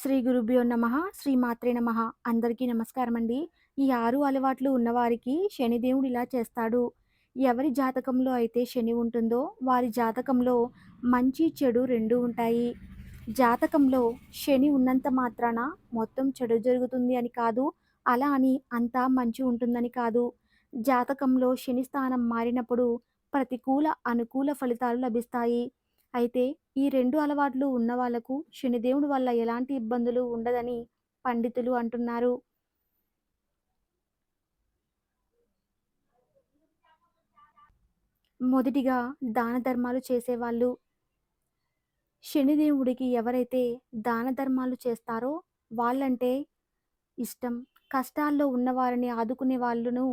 శ్రీ గురుభ్యో నమ శ్రీ మాత్రే నమ. అందరికీ నమస్కారం అండి ఈ ఆరు అలవాట్లు ఉన్నవారికి శనిదేవుడు ఇలా చేస్తాడు. ఎవరి జాతకంలో అయితే శని ఉంటుందో వారి జాతకంలో మంచి చెడు రెండు ఉంటాయి. జాతకంలో శని ఉన్నంత మాత్రాన మొత్తం చెడు జరుగుతుంది అని కాదు అలా అని అంతా మంచి ఉంటుందని కాదు. జాతకంలో శని స్థానం మారినప్పుడు ప్రతికూల అనుకూల ఫలితాలు లభిస్తాయి. అయితే ఈ రెండు అలవాట్లు ఉన్న వాళ్ళకు శనిదేవుడి వల్ల ఎలాంటి ఇబ్బందులు ఉండదని పండితులు అంటున్నారు. మొదటిగా దాన ధర్మాలు చేసేవాళ్ళు. శనిదేవుడికి ఎవరైతే దాన ధర్మాలు చేస్తారో వాళ్ళంటే ఇష్టం. కష్టాల్లో ఉన్నవారిని ఆదుకునే వాళ్ళను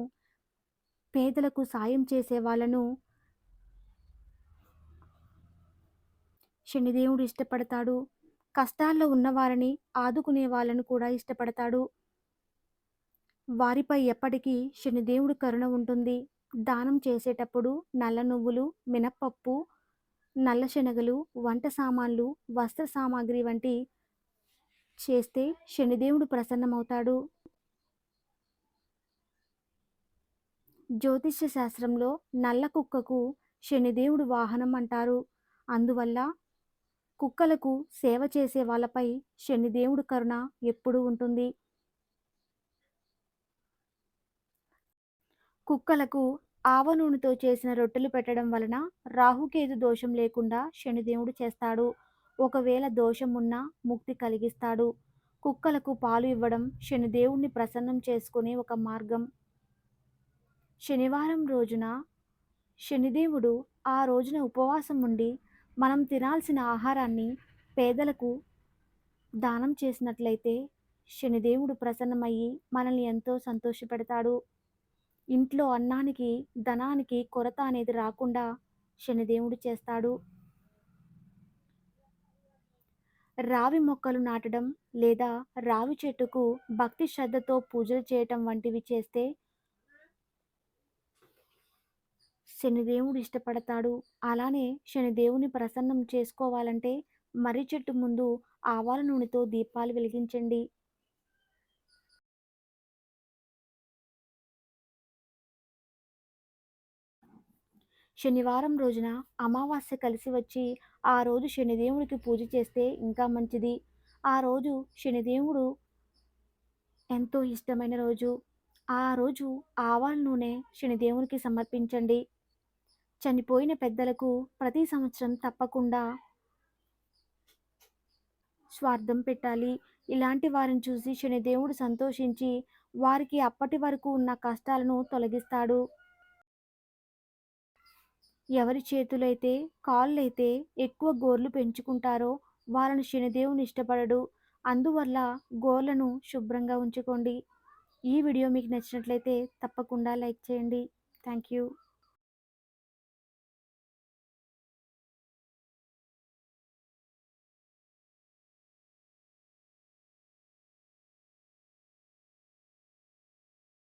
పేదలకు సాయం చేసే వాళ్ళను శనిదేవుడు ఇష్టపడతాడు. కష్టాల్లో ఉన్నవారిని ఆదుకునే వాళ్ళను కూడా ఇష్టపడతాడు. వారిపై ఎప్పటికీ శనిదేవుడు కరుణ ఉంటుంది. దానం చేసేటప్పుడు నల్ల నువ్వులు మినప్పప్పు నల్ల శనగలు వంట సామాన్లు వస్త్ర సామాగ్రి వంటి చేస్తే శనిదేవుడు ప్రసన్నమవుతాడు. జ్యోతిష్య శాస్త్రంలో నల్ల కుక్కకు శనిదేవుడు వాహనం అంటారు. అందువల్ల కుక్కలకు సేవ చేసే వాళ్ళపై శనిదేవుడు కరుణ ఎప్పుడూ ఉంటుంది. కుక్కలకు ఆవ నూనెతో చేసిన రొట్టెలు పెట్టడం వలన రాహుకేతు దోషం లేకుండా శనిదేవుడు చేస్తాడు. ఒకవేళ దోషం ఉన్నా ముక్తి కలిగిస్తాడు. కుక్కలకు పాలు ఇవ్వడం శనిదేవుణ్ణి ప్రసన్నం చేసుకునే ఒక మార్గం. శనివారం రోజున శనిదేవుడు ఆ రోజున ఉపవాసం ఉండి మనం తినాల్సిన ఆహారాన్ని పేదలకు దానం చేసినట్లయితే శనిదేవుడు ప్రసన్నమయ్యి మనల్ని ఎంతో సంతోషపెడతాడు. ఇంట్లో అన్నానికి ధనానికి కొరత అనేది రాకుండా శనిదేవుడు చేస్తాడు. రావి మొక్కలు నాటడం లేదా రావి చెట్టుకు భక్తి శ్రద్ధతో పూజలు చేయటం వంటివి చేస్తే శనిదేవుడు ఇష్టపడతాడు. అలానే శనిదేవుని ప్రసన్నం చేసుకోవాలంటే మర్రి చెట్టు ముందు ఆవాల నూనెతో దీపాలు వెలిగించండి. శనివారం రోజున అమావాస్య కలిసి వచ్చి ఆ రోజు శనిదేవుడికి పూజ చేస్తే ఇంకా మంచిది. ఆ రోజు శనిదేవుడు ఎంతో ఇష్టమైన రోజు. ఆ రోజు ఆవాల నూనె శనిదేవునికి సమర్పించండి. చనిపోయిన పెద్దలకు ప్రతి సంవత్సరం తప్పకుండా స్వార్థం పెట్టాలి. ఇలాంటి వారిని చూసి శనిదేవుడు సంతోషించి వారికి అప్పటి వరకు ఉన్న కష్టాలను తొలగిస్తాడు. ఎవరి చేతులైతే కాళ్ళైతే ఎక్కువ గోర్లు పెంచుకుంటారో వాళ్ళను శనిదేవుని ఇష్టపడడు. అందువల్ల గోర్లను శుభ్రంగా ఉంచుకోండి. ఈ వీడియో మీకు నచ్చినట్లయితే తప్పకుండా లైక్ చేయండి. Thank you